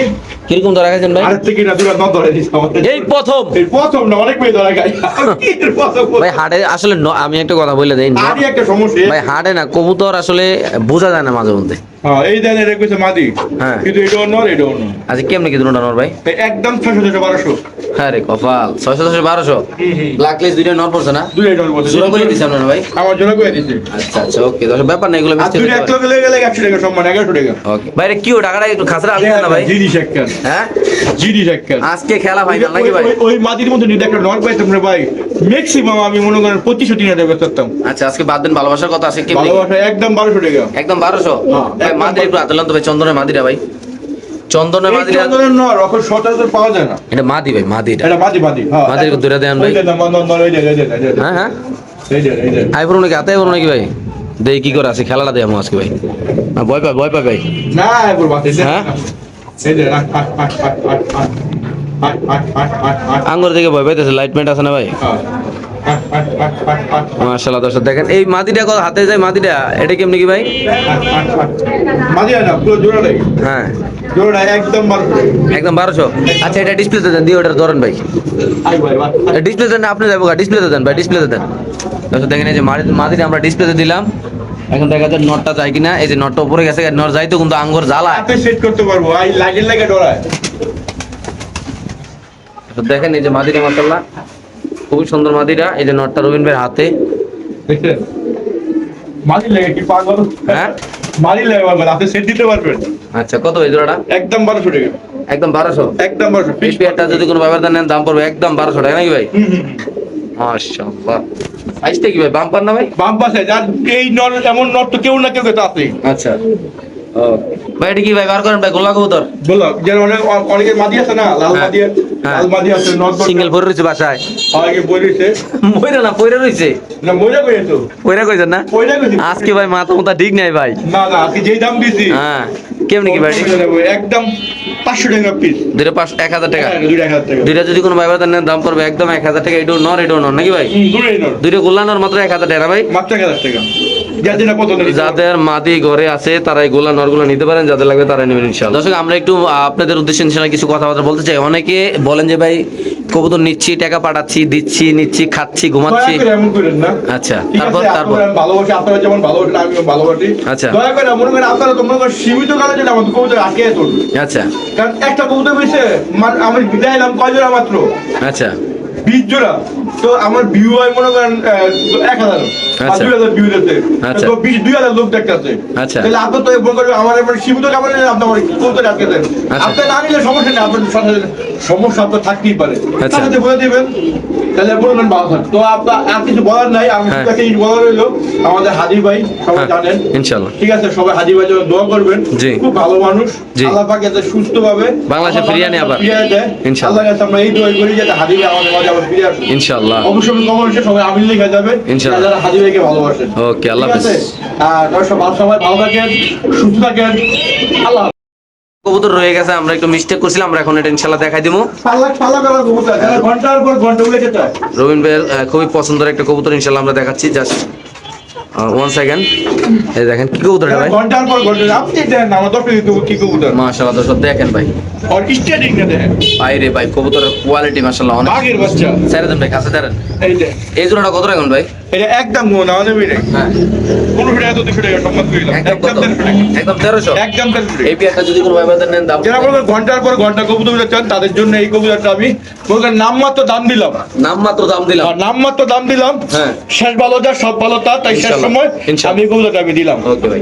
কীরকম ধরা খাইছেন ভাই? আরের থেকে না দুরা ন ধরে দিছি আমাদের। এই প্রথম। এই প্রথম না অনেক মেয়ে ধরা খাই ভাই হাটে আসলে আমি একটা কথা বলে দেই ভাই হাটে না কবুতর আসলে বোঝা যায় না মাঝে মধ্যে। এই দেন এটা কইছে মাদি। হ্যাঁ। কিন্তু এটা অন্য এটা অন্য। আচ্ছা কেমনি কি দুটো নর ভাই? এই একদম ছয়শো ছয়শো বারোশো। হ্যাঁ রে কপাল ছয়শো ছয়শো বারোশো? ব্ল্যাক লিস্ট দুইটা নর পড়ছে না? দুইটাই ডল বলছে জোড়া করে দিচ্ছি আপনারা ভাই? আমার জন্য করে দিচ্ছে আচ্ছা আচ্ছা ওকে দশ ব্যাপার না এগুলো আর দুইটা এক লোক গেলে একশো টাকা সম্মান এগারোশো টাকা। ওকে। ভাই রে কি ও টাকাটা একটু খাসরা আসছে না ভাই? জিনিস একটা হ্যাঁ? জিনিস একটা আজকে খেলা ফাইনাল নাকি ভাই? ওই- মাটির মধ্যে যদি একটা নট পাইতাম রে ভাই ম্যাক্সিমাম আমি মনে করেন পঁচিশশো তিন হাজার বেচতাম। আচ্ছা আজকে বাদ দেন ভালোবাসার কথা আছে কেমনি? ভালোবাসা একদম বারোশো টাকা। একদম বারোশো? হ্যাঁ, মাদির একটু ভাই চন্দনের মাদিরা ভাই চন্দনের মাদিরা চন্দনের নর এখন সচরাচর পাওয়া যায় না এটা মাদি ভাই এটা হ্যাঁ দেন ভাই। হ্যাঁ হ্যাঁ নাকি আতে পড়ো নাকি ভাই দেই কি করে আছে খেলাটা দেয় আজকে ভাই না ভয় পাই ভয় পাই ভাই না বাতি হ্যাঁ? আঙ্গুর দিকে ভয় পাইতেছে লাইট মেট আছে না ভাই মাশাআল্লাহ দর্শক দেখেন এই মাদিটা কত হাতে যায় মাদিটা এটা কেমনি কি ভাই? না পুরো জোড়াটাই হ্যাঁ। একদম একদম আচ্ছা এটা ডিসপ্লেতে দেন দিয়ে ওটা ধরেন ভাই। আই ভাই বাহ। ডিসপ্লে আপনি যাব ডিসপ্লেতে দেন ভাই ডিসপ্লেতে দেন। দর্শক দেখেন এই যে মাদিটা আমরা ডিসপ্লেতে দিলাম। এখন দেখা যাচ্ছে নটটা যায় কিনা এই যে নটটা উপরে গেছে নট যাইতো কিন্তু আঙ্গুর জ্বালা হাতে সেট করতে পারব আই লাগের লাগে ডরায়। দেখেন এই যে মাদিরা মাসাল্লাহ খুবই সুন্দর মাদিরা এই যে নটটা রবিন ভাইয়ের হাতে। হ্যাঁ? আচ্ছা কত এই জোড়াটা একদম বারোশো টাকা। একদম বারোশো? একদম বারোশো পেয়ারটা যদি কোনো নেন দাম পড়বে একদম বারোশো টাকা নাকি ভাই। মাশাআল্লাহ। সাইজটা কি ভাই বাম্পার না ভাই? বাম পাশে যার এই এমন তো কেউ না কেউ তো আছে আচ্ছা। ও ভাই এটা কি ভাই? বার করেন ভাই গোলা কবুতর। বলো যেন অনেক অনেকের মাদি আছে না লাল হ্যাঁ। মাদি হ্যাঁ। লাল মাদি আছে নর সিঙ্গেল পরে রয়েছে বাসায়। অনেকে বলেছে মইরা না পয়রা রয়েছে? না মজা করে তো পয়রা কইছেন না? পয়লা কইছি আজকে ভাই মাথা মাথা ঠিক নাই ভাই। না না আজকে যেই দাম দিছি। হ্যাঁ কেমনি কি ভাই? একদম পাঁচশো টাকা পিস দুটো পাঁচ এক হাজার টাকা। দুইটা যদি কোনো ব্যবহার নেন দাম পড়বে একদম এক হাজার টাকা। এটাও নর এটাও নর নাকি ভাই? হুম, দুটোই নর মাত্র এক হাজার টাকা ভাই? মাত্র এক হাজার টাকা। যাদের মাদি ঘরে আছে তারা এই গোলা নরগুলো নিতে পারেন যাদের লাগবে তারা নেবেন ইনশাআল্লাহ। দর্শক আমরা একটু আপনাদের উদ্দেশ্যে ইনশাআল্লাহ কিছু কথাবার্তা বলতে চাই। অনেকে বলেন যে ভাই কবুতর নিচ্ছি টাকা পাঠাচ্ছি দিচ্ছি নিচ্ছি খাচ্ছি ঘুমাচ্ছি। এমন করেন না। আচ্ছা তারপর তারপর? ভালোবাসি আপনারা যেমন ভালোবাসেন আমিও ভালোবাসি। আচ্ছা। দয়া করে মনে করেন আপনারা তো মনে করেন সীমিত কালে যেটা আমাদের কবুতর আটকে চলবে আচ্ছা। কারণ একটা কবুতর বেশি আমি বিদায় এলাম কয় মাত্র? আচ্ছা। বিশ জোড়া তো আমার ভিউ হয় মনে করেন এক হাজার আচ্ছা। দুই হাজার ভিউ দিতে আচ্ছা। তো বিশ দুই হাজার লোক দেখতেছে আচ্ছা। তাহলে আপনার তো মনে করেন আমার এবার সীমিত কাপড় নিলে আপনি আমার কবুতর আটকে দেন। আপনি না নিলে সমস্যা নেই আপনার সমস্যা আপনার থাকতেই পারে। বলে দিবেন তাহলে বলবেন ভালো তো আপনার আর কিছু বলার নাই আমি হ্যাঁ। বলার রইল আমাদের হাদি ভাই সবাই হ্যাঁ, জানেন ইনশাআল্লাহ ঠিক আছে সবাই হাজি ভাই জন্য দোয়া করবেন খুব ভালো মানুষ। আল্লাহ পাক যাতে বাংলাদেশে ফিরিয়ে আনে আবার। ফিরিয়ে দেয় ইনশাআল্লাহ। আমরা এই দোয়া করি যাতে হাজি ভাই আমাদের মাঝে আবার ফিরে আসে ইনশাআল্লাহ। অবশ্যই অবশ্যই সবাই আমিন লেখা যাবে ইনশাআল্লাহ। যারা হাজি ভাইকে ভালোবাসেন। ওকে, আল্লাহ হাফেজ। আর সবাই ভালো থাকেন সুস্থ থাকেন আল্লাহ কবুতর রয়ে গেছে আমরা একটু মিস্টেক করছিলাম আমরা এখন এটা ইনশাল্লাহ দেখাই দিবো পাল্লা পাল্লা করার কবুতর যারা ঘণ্টার পর ঘণ্টা উড়ে যেতে রবিন ভাইয়ের খুবই পছন্দের একটা কবুতর ইনশাল্লাহ আমরা দেখাচ্ছি জাস্ট ওয়ান সেকেন্ড এই দেখেন কি কবুতর ভাই? ঘণ্টার পর ঘণ্টা আপনি দেন আমার দশ দিতে কি কবুতর? মাশাআল্লাহ দর্শক দেখেন ভাই। আর স্টেডিং না দেখেন। ভাই রে ভাই কবুতরের কোয়ালিটি মাশাআল্লাহ অনেক। বাগের বাচ্চা। ছেড়ে দেন ভাই কাছে ধরেন এই যে এই জোড়াটা কত রাখুন ভাই? এটা একদম নেই হ্যাঁ। এত তো দুশো টাকা সম্মান করিলাম একদম দেড়শো টাকা। একদম তেরোশো একদম দেড়শো টাকা। এই পেয়ারটা যদি কোনো নেন দাম যারা বলবেন ঘণ্টার পর ঘণ্টা কবুতর চান তাদের জন্য এই কবুতরটা আমি বলবেন নামমাত্র দাম দিলাম। নাম মাত্র দাম দিলাম। নামমাত্র দাম দিলাম। হ্যাঁ। শেষ ভালো যা সব ভালো তা তাই শেষ সময়। আমি কবুতরটা আমি দিলাম। ওকে ভাই।